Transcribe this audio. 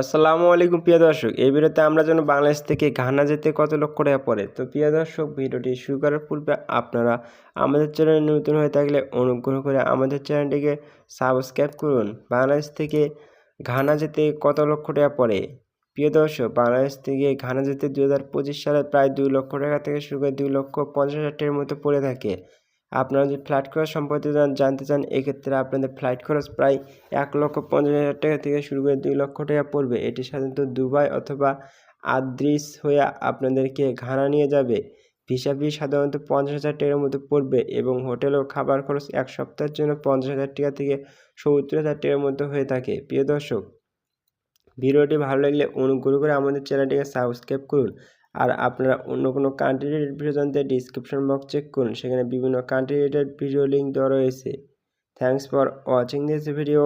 আসসালামু আলাইকুম, প্রিয় দর্শক। এই ভিডিওতে আমরা যেন বাংলাদেশ থেকে ঘানা যেতে কত লক্ষ টাকা পড়ে। তো প্রিয় দর্শক, ভিডিওটি শুরু করার পূর্বে আপনারা আমাদের চ্যানেলে নতুন হয়ে থাকলে অনুগ্রহ করে আমাদের চ্যানেলটিকে সাবস্ক্রাইব করুন। বাংলাদেশ থেকে ঘানা যেতে কত লক্ষ টাকা পড়ে? প্রিয় দর্শক, বাংলাদেশ থেকে ঘানা যেতে দু হাজার পঁচিশ সালে প্রায় দুই লক্ষ টাকা থেকে শুরু করে দুই লক্ষ পঞ্চাশ হাজার টাকার মতো পড়ে থাকে। আপনারা যদি ফ্লাইট খরচ সম্পর্কে জানতে চান, এক্ষেত্রে আপনাদের ফ্লাইট খরচ প্রায় এক লক্ষ পঞ্চাশ হাজার টাকা থেকে শুরু করে দুই লক্ষ টাকা পড়বে। এটি সাধারণত দুবাই অথবা আদ্রিস হয়ে আপনাদেরকে ঘানা নিয়ে যাবে। ভিসা ফি সাধারণত পঞ্চাশ হাজার টাকার মতো পড়বে এবং হোটেল ও খাবার খরচ এক সপ্তাহের জন্য পঞ্চাশ হাজার টাকা থেকে সত্তর হাজার টাকার মতো হয়ে থাকে। প্রিয় দর্শক, ভিডিওটি ভালো লাগলে অনুগ্রহ করে আমাদের চ্যানেলটিকে সাবস্ক্রাইব করুন। আর আপনারা অন্য কোনো কান্ট্রি ভিডিও জানতে ডিসক্রিপশন বক্স চেক করুন, সেখানে বিভিন্ন কান্ট্রি ভিডিও লিঙ্ক দেওয়া রয়েছে। Thanks for watching this video